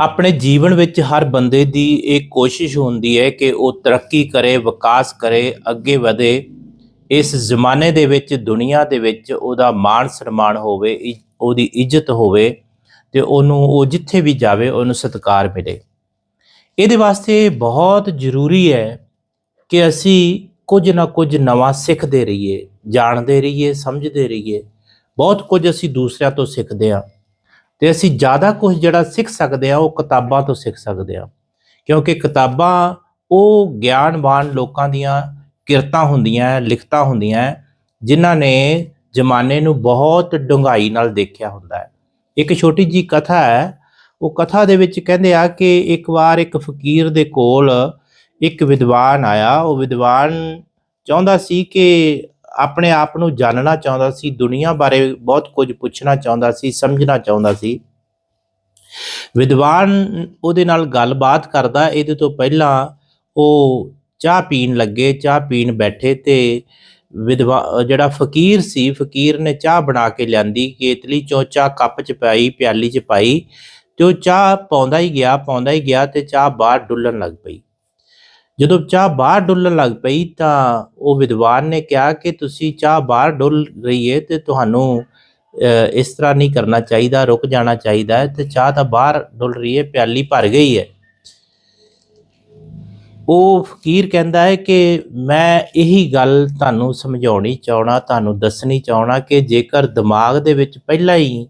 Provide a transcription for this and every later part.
ਆਪਣੇ ਜੀਵਨ ਵਿੱਚ ਹਰ ਬੰਦੇ ਦੀ ਇਹ ਕੋਸ਼ਿਸ਼ ਹੁੰਦੀ ਹੈ ਕਿ ਉਹ ਤਰੱਕੀ ਕਰੇ, ਵਿਕਾਸ ਕਰੇ, ਅੱਗੇ ਵਧੇ। ਇਸ ਜ਼ਮਾਨੇ ਦੇ ਵਿੱਚ, ਦੁਨੀਆ ਦੇ ਵਿੱਚ ਉਹਦਾ ਮਾਣ ਸਨਮਾਨ ਹੋਵੇ, ਇ- ਉਹਦੀ ਇੱਜ਼ਤ ਹੋਵੇ ਤੇ ਉਹਨੂੰ, ਉਹ ਜਿੱਥੇ ਵੀ ਜਾਵੇ, ਉਹਨੂੰ ਸਤਿਕਾਰ ਮਿਲੇ। ਇਹਦੇ ਵਾਸਤੇ ਬਹੁਤ ਜ਼ਰੂਰੀ ਹੈ ਕਿ ਅਸੀਂ ਕੁਝ ਨਾ ਕੁਝ ਨਵਾਂ ਸਿੱਖਦੇ ਰਹੀਏ, ਜਾਣਦੇ ਰਹੀਏ, ਸਮਝਦੇ ਰਹੀਏ। ਬਹੁਤ ਕੁਝ ਅਸੀਂ ਦੂਸਰਿਆਂ ਤੋਂ ਸਿੱਖਦੇ ਹਾਂ। ਤੇ ਅਸੀਂ ਜ਼ਿਆਦਾ ਕੁਝ ਜਿਹੜਾ ਸਿੱਖ ਸਕਦੇ ਆ ਉਹ ਕਿਤਾਬਾਂ ਤੋਂ ਸਿੱਖ ਸਕਦੇ ਆ ਕਿਉਂਕਿ ਕਿਤਾਬਾਂ ਉਹ ਗਿਆਨਵਾਨ ਲੋਕਾਂ ਦੀਆਂ ਕਿਰਤਾਂ ਹੁੰਦੀਆਂ, ਲਿਖਤਾਂ ਹੁੰਦੀਆਂ ਜਿਨ੍ਹਾਂ ਨੇ ਜ਼ਮਾਨੇ ਨੂੰ ਬਹੁਤ ਡੂੰਘਾਈ ਨਾਲ ਦੇਖਿਆ ਹੁੰਦਾ ਹੈ। ਇੱਕ ਛੋਟੀ ਜੀ ਕਥਾ ਹੈ, ਉਹ ਕਥਾ ਦੇ ਵਿੱਚ ਕਹਿੰਦੇ ਆ ਕਿ ਇੱਕ ਵਾਰ ਇੱਕ ਫਕੀਰ ਦੇ ਕੋਲ ਇੱਕ ਵਿਦਵਾਨ ਆਇਆ, ਉਹ ਵਿਦਵਾਨ ਚਾਹੁੰਦਾ ਸੀ ਕਿ ਆਪਣੇ ਆਪ ਨੂੰ ਜਾਣਨਾ ਚਾਹੁੰਦਾ ਸੀ, ਦੁਨੀਆ ਬਾਰੇ ਬਹੁਤ ਕੁਝ ਪੁੱਛਣਾ ਚਾਹੁੰਦਾ ਸੀ, ਸਮਝਣਾ ਚਾਹੁੰਦਾ ਸੀ। ਵਿਦਵਾਨ ਉਹਦੇ ਨਾਲ ਗੱਲਬਾਤ ਕਰਦਾ, ਇਹਦੇ ਤੋਂ ਪਹਿਲਾਂ ਉਹ ਚਾਹ ਪੀਣ ਲੱਗੇ, ਚਾਹ ਪੀਣ ਬੈਠੇ ਤੇ ਵਿਦਵਾ ਜਿਹੜਾ ਫਕੀਰ ਸੀ, ਫਕੀਰ ਨੇ ਚਾਹ ਬਣਾ ਕੇ ਲਿਆਂਦੀ, ਕੇਤਲੀ ਚੋਂ ਚਾਹ ਕੱਪ ਚ ਪਾਈ, ਪਿਆਲੀ ਚ ਪਾਈ ਤੇ ਉਹ ਚਾਹ ਪਾਉਂਦਾ ਹੀ ਗਿਆ, ਪਾਉਂਦਾ ਹੀ ਗਿਆ ਤੇ ਚਾਹ ਬਾਹਰ ਡੁੱਲਣ ਲੱਗ ਪਈ। ਜਦੋਂ ਚਾਹ ਬਾਹਰ ਡੁੱਲਣ ਲੱਗ ਪਈ ਤਾਂ ਉਹ ਵਿਦਵਾਨ ਨੇ ਕਿਹਾ ਕਿ ਤੁਸੀਂ ਚਾਹ ਬਾਹਰ ਡੁੱਲ ਰਹੀ ਹੈ ਤੇ ਤੁਹਾਨੂੰ ਇਸ ਤਰ੍ਹਾਂ ਨਹੀਂ ਕਰਨਾ ਚਾਹੀਦਾ, ਰੁਕ ਜਾਣਾ ਚਾਹੀਦਾ ਹੈ ਤੇ ਚਾਹ ਤਾਂ ਬਾਹਰ ਡੁੱਲ ਰਹੀ ਹੈ ਪਿਆਲੀ ਭਰ ਗਈ ਹੈ ਉਹ ਫਕੀਰ ਕਹਿੰਦਾ ਹੈ ਕਿ ਮੈਂ ਇਹੀ ਗੱਲ ਤੁਹਾਨੂੰ ਸਮਝਾਉਣੀ ਚਾਹਣਾ ਤੁਹਾਨੂੰ ਦੱਸਣੀ ਚਾਹਣਾ ਕਿ ਜੇਕਰ ਦਿਮਾਗ ਦੇ ਵਿੱਚ ਪਹਿਲਾਂ ਹੀ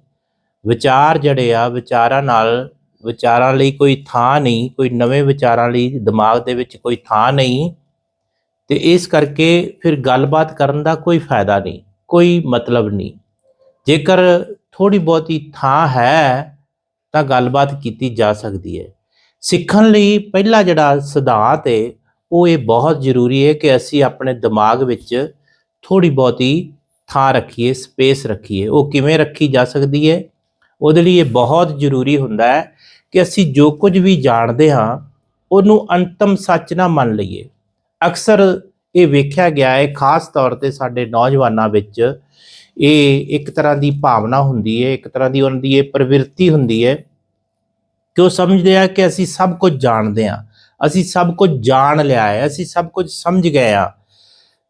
ਵਿਚਾਰ ਜਿਹੜੇ ਆ, ਵਿਚਾਰਾਂ ਨਾਲ ਵਿਚਾਰਾਂ ਲਈ ਕੋਈ ਥਾਂ ਨਹੀਂ, ਕੋਈ ਨਵੇਂ ਵਿਚਾਰਾਂ ਲਈ ਦਿਮਾਗ ਦੇ ਵਿੱਚ ਕੋਈ ਥਾਂ ਨਹੀਂ ਤੇ ਇਸ ਕਰਕੇ ਫਿਰ ਗੱਲਬਾਤ ਕਰਨ ਦਾ ਕੋਈ ਫਾਇਦਾ ਨਹੀਂ, ਕੋਈ ਮਤਲਬ ਨਹੀਂ। ਜੇਕਰ ਥੋੜੀ ਬਹੁਤੀ ਥਾਂ ਹੈ ਤਾਂ ਗੱਲਬਾਤ ਕੀਤੀ ਜਾ ਸਕਦੀ ਹੈ। ਸਿੱਖਣ ਲਈ ਪਹਿਲਾ ਜਿਹੜਾ ਸਿਧਾਂਤ ਹੈ ਉਹ ਇਹ ਬਹੁਤ ਜ਼ਰੂਰੀ ਹੈ ਕਿ ਅਸੀਂ ਆਪਣੇ ਦਿਮਾਗ ਵਿੱਚ ਥੋੜੀ ਬਹੁਤੀ ਥਾਂ ਰੱਖੀਏ, ਸਪੇਸ ਰੱਖੀਏ। ਉਹ ਕਿਵੇਂ ਰੱਖੀ ਜਾ ਸਕਦੀ ਹੈ ਉਹਦੇ ਲਈ ਇਹ ਬਹੁਤ ਜ਼ਰੂਰੀ ਹੁੰਦਾ ਹੈ ਕਿ ਅਸੀਂ ਜੋ ਕੁਝ ਵੀ ਜਾਣਦੇ ਹਾਂ, ਉਹਨੂੰ ਅੰਤਮ ਸੱਚ ਨਾ ਮੰਨ ਲਈਏ। ਅਕਸਰ ਇਹ ਵੇਖਿਆ ਗਿਆ ਹੈ, ਖਾਸ ਤੌਰ ਤੇ ਸਾਡੇ ਨੌਜਵਾਨਾਂ ਵਿੱਚ ਇਹ ਇੱਕ ਤਰ੍ਹਾਂ ਦੀ ਭਾਵਨਾ ਹੁੰਦੀ ਹੈ, ਇੱਕ ਤਰ੍ਹਾਂ ਦੀ ਉਹਨਾਂ ਦੀ ਇਹ ਪ੍ਰਵਿਰਤੀ ਹੁੰਦੀ ਹੈ ਕਿ ਉਹ ਸਮਝਦੇ ਆ ਕਿ ਅਸੀਂ ਸਭ ਕੁਝ ਜਾਣਦੇ ਹਾਂ, ਅਸੀਂ ਸਭ ਕੁਝ ਜਾਣ ਲਿਆ ਹੈ, ਅਸੀਂ ਸਭ ਕੁਝ ਸਮਝ ਗਏ ਆ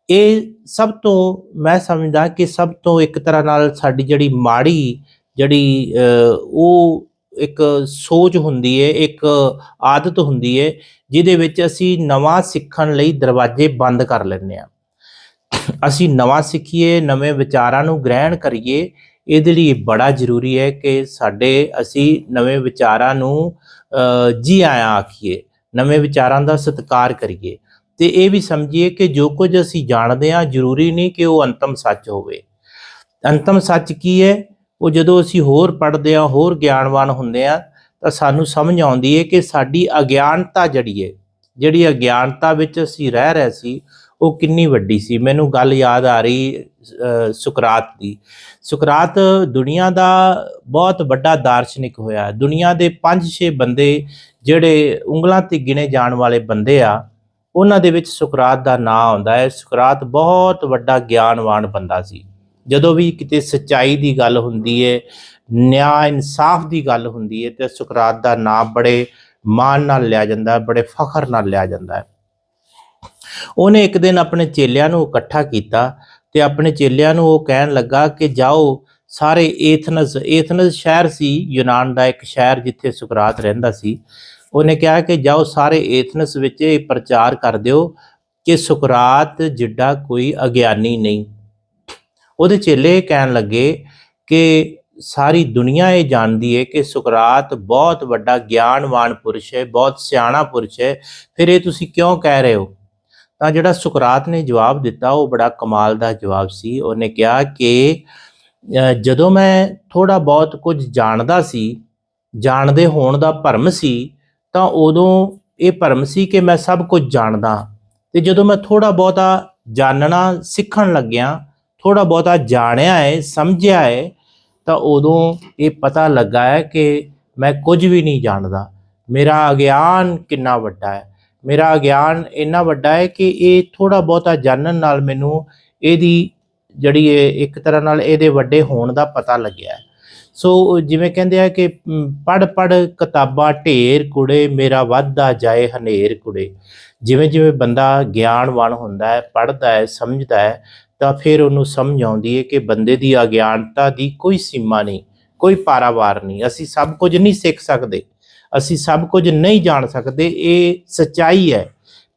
ਇਹ ਸਭ ਤੋਂ, ਮੈਂ ਸਮਝਦਾ ਕਿ ਸਭ ਤੋਂ ਇੱਕ ਤਰ੍ਹਾਂ ਨਾਲ ਸਾਡੀ ਜਿਹੜੀ ਮਾੜੀ ਜਿਹੜੀ ਉਹ ਇੱਕ ਸੋਚ ਹੁੰਦੀ ਹੈ ਇੱਕ ਆਦਤ ਹੁੰਦੀ ਹੈ ਜਿਹਦੇ ਵਿੱਚ ਅਸੀਂ ਨਵਾਂ ਸਿੱਖਣ ਲਈ ਦਰਵਾਜ਼ੇ ਬੰਦ ਕਰ ਲੈਂਦੇ ਆ ਅਸੀਂ ਨਵਾਂ ਸਿੱਖੀਏ, ਨਵੇਂ ਵਿਚਾਰਾਂ ਨੂੰ ਗ੍ਰਹਿਣ ਕਰੀਏ, ਇਹਦੇ ਲਈ ਬੜਾ ਜ਼ਰੂਰੀ ਹੈ ਕਿ ਸਾਡੇ ਅਸੀਂ ਨਵੇਂ ਵਿਚਾਰਾਂ ਨੂੰ ਜੀ ਆਇਆਂ ਆਖੀਏ, ਨਵੇਂ ਵਿਚਾਰਾਂ ਦਾ ਸਤਿਕਾਰ ਕਰੀਏ। ਤੇ ਇਹ ਵੀ ਸਮਝੀਏ ਕਿ ਜੋ ਕੁਝ ਅਸੀਂ ਜਾਣਦੇ ਹਾਂ, ਜ਼ਰੂਰੀ ਨਹੀਂ ਕਿ ਉਹ ਅੰਤਮ ਸੱਚ ਹੋਵੇ। ਅੰਤਮ ਸੱਚ ਕੀ ਹੈ? ਉਹ ਜਦੋਂ ਅਸੀਂ ਹੋਰ ਪੜ੍ਹਦੇ ਹਾਂ, ਹੋਰ ਗਿਆਨਵਾਨ ਹੁੰਦੇ ਹਾਂ, ਤਾਂ ਸਾਨੂੰ ਸਮਝ ਆਉਂਦੀ ਹੈ ਕਿ ਸਾਡੀ ਅਗਿਆਨਤਾ ਜਿਹੜੀ ਹੈ ਜਿਹੜੀ ਅਗਿਆਨਤਾ ਵਿੱਚ ਅਸੀਂ ਰਹਿ ਰਹੇ ਸੀ, ਉਹ ਕਿੰਨੀ ਵੱਡੀ ਸੀ। ਮੈਨੂੰ ਗੱਲ ਯਾਦ ਆ ਰਹੀ ਸੁਕਰਾਤ ਦੀ। ਸੁਕਰਾਤ ਦੁਨੀਆ ਦਾ ਬਹੁਤ ਵੱਡਾ ਦਾਰਸ਼ਨਿਕ ਹੋਇਆ ਦੁਨੀਆ ਦੇ 5-6 ਬੰਦੇ ਜਿਹੜੇ ਉਂਗਲਾਂ ਤੇ ਗਿਣੇ ਜਾਣ ਵਾਲੇ ਬੰਦੇ ਆ, ਉਹਨਾਂ ਦੇ ਵਿੱਚ ਸੁਕਰਾਤ ਦਾ ਨਾਂ ਆਉਂਦਾ ਹੈ। ਸੁਕਰਾਤ ਬਹੁਤ ਵੱਡਾ ਗਿਆਨਵਾਨ ਬੰਦਾ ਸੀ। ਜਦੋਂ ਵੀ ਕਿਤੇ ਸੱਚਾਈ ਦੀ ਗੱਲ ਹੁੰਦੀ ਹੈ ਨਿਆਂ ਇਨਸਾਫ ਦੀ ਗੱਲ ਹੁੰਦੀ ਹੈ ਤੇ ਸੁਕਰਾਤ ਦਾ ਨਾਂ ਬੜੇ ਮਾਣ ਨਾਲ ਲਿਆ ਜਾਂਦਾ, ਬੜੇ ਫਖਰ ਨਾਲ ਲਿਆ ਜਾਂਦਾ ਹੈ। ਉਹਨੇ ਇੱਕ ਦਿਨ ਆਪਣੇ ਚੇਲਿਆਂ ਨੂੰ ਇਕੱਠਾ ਕੀਤਾ ਤੇ ਆਪਣੇ ਚੇਲਿਆਂ ਨੂੰ ਉਹ ਕਹਿਣ ਲੱਗਾ ਕਿ ਜਾਓ, ਸਾਰੇ ਏਥਨਸ ਏਥਨਸ ਸ਼ਹਿਰ ਸੀ, ਯੂਨਾਨ ਦਾ ਇੱਕ ਸ਼ਹਿਰ ਜਿੱਥੇ ਸੁਕਰਾਤ ਰਹਿੰਦਾ ਸੀ। ਉਹਨੇ ਕਿਹਾ ਕਿ ਜਾਓ, ਸਾਰੇ ਏਥਨਸ ਵਿੱਚ ਇਹ ਪ੍ਰਚਾਰ ਕਰ ਦਿਓ ਕਿ ਸੁਕਰਾਤ ਜਿੱਡਾ ਕੋਈ ਅਗਿਆਨੀ ਨਹੀਂ। ਉਹਦੇ ਚੇਲੇ ਕਹਿਣ ਲੱਗੇ ਕਿ ਸਾਰੀ ਦੁਨੀਆ ਇਹ ਜਾਣਦੀ ਹੈ ਕਿ ਸੁਕਰਾਤ ਬਹੁਤ ਵੱਡਾ ਗਿਆਨਵਾਨ ਪੁਰਸ਼ ਹੈ ਬਹੁਤ ਸਿਆਣਾ ਪੁਰਸ਼ ਹੈ ਫਿਰ ਇਹ ਤੁਸੀਂ ਕਿਉਂ ਕਹਿ ਰਹੇ ਹੋ? ਤਾਂ ਜਿਹੜਾ ਸੁਕਰਾਤ ਨੇ ਜਵਾਬ ਦਿੱਤਾ, ਉਹ ਬੜਾ ਕਮਾਲ ਦਾ ਜਵਾਬ ਸੀ। ਉਹਨੇ ਕਿਹਾ ਕਿ ਜਦੋਂ ਮੈਂ ਥੋੜਾ ਬਹੁਤ ਕੁਝ ਜਾਣਦਾ ਸੀ, ਜਾਣਦੇ ਹੋਣ ਦਾ ਭਰਮ ਸੀ, ਤਾਂ ਉਦੋਂ ਇਹ ਭਰਮ ਸੀ ਕਿ ਮੈਂ ਸਭ ਕੁਝ ਜਾਣਦਾ। ਤੇ ਜਦੋਂ ਮੈਂ ਥੋੜਾ ਬਹੁਤਾ ਜਾਣਨਾ ਸਿੱਖਣ ਲੱਗਿਆ ਥੋੜਾ ਬਹੁਤਾ ਜਾਣਿਆ ਹੈ, ਸਮਝਿਆ ਹੈ, ਤਾਂ ਉਦੋਂ ਇਹ ਪਤਾ ਲੱਗਾ ਹੈ ਕਿ ਮੈਂ ਕੁਝ ਵੀ ਨਹੀਂ ਜਾਣਦਾ। ਮੇਰਾ ਅਗਿਆਨ ਕਿੰਨਾ ਵੱਡਾ ਹੈ। ਮੇਰਾ ਅਗਿਆਨ ਇੰਨਾ ਵੱਡਾ ਹੈ ਕਿ ਇਹ ਥੋੜਾ ਬਹੁਤਾ ਜਾਣਨ ਨਾਲ ਮੈਨੂੰ ਇਹਦੀ ਜਿਹੜੀ ਇੱਕ ਤਰ੍ਹਾਂ ਨਾਲ ਇਹਦੇ ਵੱਡੇ ਹੋਣ ਦਾ ਪਤਾ ਲੱਗਿਆ ਹੈ। ਸੋ ਜਿਵੇਂ ਕਹਿੰਦੇ ਆ ਕਿ ਪੜ ਪੜ ਕਿਤਾਬਾਂ ਢੇਰ ਕੁੜੇ, ਮੇਰਾ ਵਾਧਾ ਜਾਏ ਹਨੇਰ ਕੁੜੇ। ਜਿਵੇਂ ਜਿਵੇਂ ਬੰਦਾ ਗਿਆਨਵਾਨ ਹੁੰਦਾ ਹੈ, ਪੜ੍ਹਦਾ ਹੈ, ਸਮਝਦਾ ਹੈ ਤਾਂ ਫਿਰ ਉਹਨੂੰ ਸਮਝ ਆਉਂਦੀ ਹੈ ਕਿ ਬੰਦੇ ਦੀ ਅਗਿਆਨਤਾ ਦੀ ਕੋਈ ਸੀਮਾ ਨਹੀਂ, ਕੋਈ ਪਾਰਾਵਾਰ ਨਹੀਂ। ਅਸੀਂ ਸਭ ਕੁਝ ਨਹੀਂ ਸਿੱਖ ਸਕਦੇ, ਅਸੀਂ ਸਭ ਕੁਝ ਨਹੀਂ ਜਾਣ ਸਕਦੇ, ਇਹ ਸਚਾਈ ਹੈ।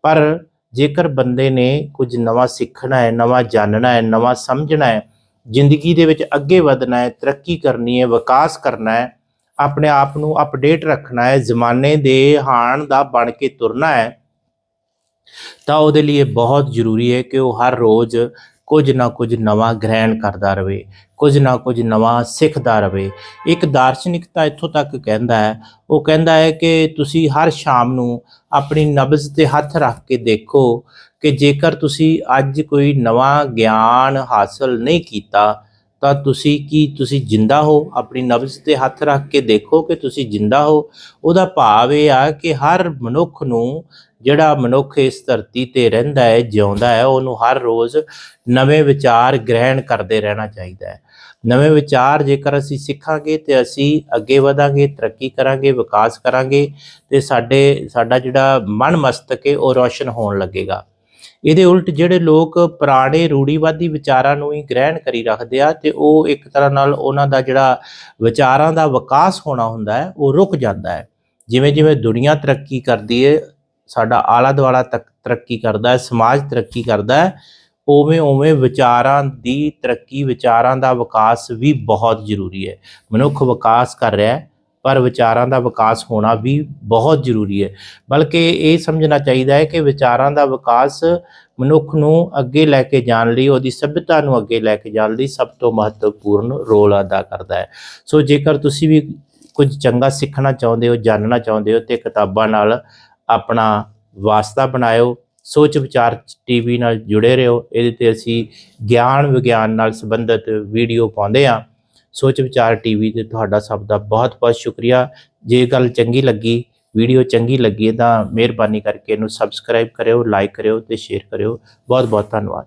ਪਰ ਜੇਕਰ ਬੰਦੇ ਨੇ ਕੁਝ ਨਵਾਂ ਸਿੱਖਣਾ ਹੈ, ਨਵਾਂ ਜਾਣਨਾ ਹੈ, ਨਵਾਂ ਸਮਝਣਾ ਹੈ, ਜ਼ਿੰਦਗੀ ਦੇ ਵਿੱਚ ਅੱਗੇ ਵਧਣਾ ਹੈ, ਤਰੱਕੀ ਕਰਨੀ ਹੈ, ਵਿਕਾਸ ਕਰਨਾ ਹੈ, ਆਪਣੇ ਆਪ ਨੂੰ ਅਪਡੇਟ ਰੱਖਣਾ ਹੈ, ਜ਼ਮਾਨੇ ਦੇ ਹਾਣ ਦਾ ਬਣ ਕੇ ਤੁਰਨਾ ਹੈ, ਤਾਂ ਉਹਦੇ ਲਈ ਇਹ ਬਹੁਤ ਜ਼ਰੂਰੀ ਹੈ ਕਿ ਉਹ ਹਰ ਰੋਜ਼ ਕੁਝ ਨਾ ਕੁਝ ਨਵਾਂ ਗ੍ਰਹਿਣ ਕਰਦਾ ਰਵੇ, ਕੁਝ ਨਾ ਕੁਝ ਨਵਾਂ ਸਿੱਖਦਾ ਰਵੇ। ਇੱਕ ਦਾਰਸ਼ਨਿਕ ਤਾਂ ਇੱਥੋਂ ਤੱਕ ਕਹਿੰਦਾ ਹੈ, ਉਹ ਕਹਿੰਦਾ ਹੈ ਕਿ ਤੁਸੀਂ ਹਰ ਸ਼ਾਮ ਨੂੰ ਆਪਣੀ ਨਬਜ਼ ਤੇ ਹੱਥ ਰੱਖ ਕੇ ਦੇਖੋ ਕਿ ਜੇਕਰ ਤੁਸੀਂ ਅੱਜ ਕੋਈ ਨਵਾਂ ਗਿਆਨ ਹਾਸਲ ਨਹੀਂ ਕੀਤਾ ਤਾਂ ਤੁਸੀਂ ਕੀ, ਤੁਸੀਂ ਜਿੰਦਾ ਹੋ? ਆਪਣੀ ਨਬਜ਼ ਤੇ ਹੱਥ ਰੱਖ ਕੇ ਦੇਖੋ ਕਿ ਤੁਸੀਂ ਜਿੰਦਾ ਹੋ। ਉਹਦਾ ਭਾਵ ਇਹ ਆ ਕਿ ਹਰ ਮਨੁੱਖ ਨੂੰ ਜਿਹੜਾ ਮਨੁੱਖ ਇਸ ਧਰਤੀ ਤੇ ਰਹਿੰਦਾ ਹੈ, ਜਿਉਂਦਾ ਹੈ, ਉਹਨੂੰ ਹਰ ਰੋਜ਼ ਨਵੇਂ ਵਿਚਾਰ ਗ੍ਰਹਿਣ ਕਰਦੇ ਰਹਿਣਾ ਚਾਹੀਦਾ ਹੈ। ਨਵੇਂ ਵਿਚਾਰ ਜੇਕਰ ਅਸੀਂ ਸਿੱਖਾਂਗੇ ਤੇ ਅਸੀਂ ਅੱਗੇ ਵਧਾਂਗੇ, ਤਰੱਕੀ ਕਰਾਂਗੇ, ਵਿਕਾਸ ਕਰਾਂਗੇ ਤੇ ਸਾਡੇ, ਸਾਡਾ ਜਿਹੜਾ ਮਨ ਮਸਤਕ ਹੈ, ਉਹ ਰੌਸ਼ਨ ਹੋਣ ਲੱਗੇਗਾ। ਇਹਦੇ ਉਲਟ ਜਿਹੜੇ ਲੋਕ ਪੁਰਾਣੇ ਰੂੜੀਵਾਦੀ ਵਿਚਾਰਾਂ ਨੂੰ ਹੀ ਗ੍ਰਹਿਣ ਕਰੀ ਰੱਖਦੇ ਆ ਤੇ ਉਹ ਇੱਕ ਤਰ੍ਹਾਂ ਨਾਲ ਉਹਨਾਂ ਦਾ ਜਿਹੜਾ ਵਿਚਾਰਾਂ ਦਾ ਵਿਕਾਸ ਹੋਣਾ ਹੁੰਦਾ ਹੈ, ਉਹ ਰੁਕ ਜਾਂਦਾ ਹੈ। ਜਿਵੇਂ ਜਿਵੇਂ ਦੁਨੀਆ ਤਰੱਕੀ ਕਰਦੀ ਹੈ ਸਾਡਾ ਆਲਾ ਦੁਆਲਾ ਤੱਕ ਤਰੱਕੀ ਕਰਦਾ ਹੈ, ਸਮਾਜ ਤਰੱਕੀ ਕਰਦਾ ਹੈ, ਉਵੇਂ ਉਵੇਂ ਵਿਚਾਰਾਂ ਦੀ ਤਰੱਕੀ, ਵਿਚਾਰਾਂ ਦਾ ਵਿਕਾਸ ਵੀ ਬਹੁਤ ਜ਼ਰੂਰੀ ਹੈ। ਮਨੁੱਖ ਵਿਕਾਸ ਕਰ ਰਿਹਾ ਹੈ ਪਰ ਵਿਚਾਰਾਂ ਦਾ ਵਿਕਾਸ ਹੋਣਾ ਵੀ ਬਹੁਤ ਜ਼ਰੂਰੀ ਹੈ। ਬਲਕਿ ਇਹ ਸਮਝਣਾ ਚਾਹੀਦਾ ਹੈ ਕਿ ਵਿਚਾਰਾਂ ਦਾ ਵਿਕਾਸ ਮਨੁੱਖ ਨੂੰ ਅੱਗੇ ਲੈ ਕੇ ਜਾਣ ਲਈ, ਉਹਦੀ ਸਭਿਅਤਾ ਨੂੰ ਅੱਗੇ ਲੈ ਕੇ ਜਾਣ ਲਈ ਸਭ ਤੋਂ ਮਹੱਤਵਪੂਰਨ ਰੋਲ ਅਦਾ ਕਰਦਾ ਹੈ। ਸੋ ਜੇਕਰ ਤੁਸੀਂ ਵੀ ਕੁਝ ਚੰਗਾ ਸਿੱਖਣਾ ਚਾਹੁੰਦੇ ਹੋ, ਜਾਣਨਾ ਚਾਹੁੰਦੇ ਹੋ, ਤੇ ਕਿਤਾਬਾਂ ਨਾਲ ਆਪਣਾ ਵਾਸਤਾ ਬਣਾਇਓ, ਸੋਚ ਵਿਚਾਰ ਟੀਵੀ ਨਾਲ ਜੁੜੇ ਰਹੋ, ਇਹਦੇ ਤੇ ਅਸੀਂ ਗਿਆਨ ਵਿਗਿਆਨ ਨਾਲ ਸੰਬੰਧਿਤ ਵੀਡੀਓ ਪਾਉਂਦੇ ਆ ਸੋਚ ਵਿਚਾਰ ਟੀਵੀ ਤੇ ਤੁਹਾਡਾ ਸਭ ਦਾ ਬਹੁਤ ਬਹੁਤ ਸ਼ੁਕਰੀਆ। ਜੇ ਗੱਲ ਚੰਗੀ ਲੱਗੀ, ਵੀਡੀਓ ਚੰਗੀ ਲੱਗੀ, ਤਾਂ ਮਿਹਰਬਾਨੀ ਕਰਕੇ ਇਹਨੂੰ ਸਬਸਕ੍ਰਾਈਬ ਕਰਿਓ ਲਾਈਕ ਕਰਿਓ ਤੇ ਸ਼ੇਅਰ ਕਰਿਓ। ਬਹੁਤ ਬਹੁਤ ਧੰਨਵਾਦ।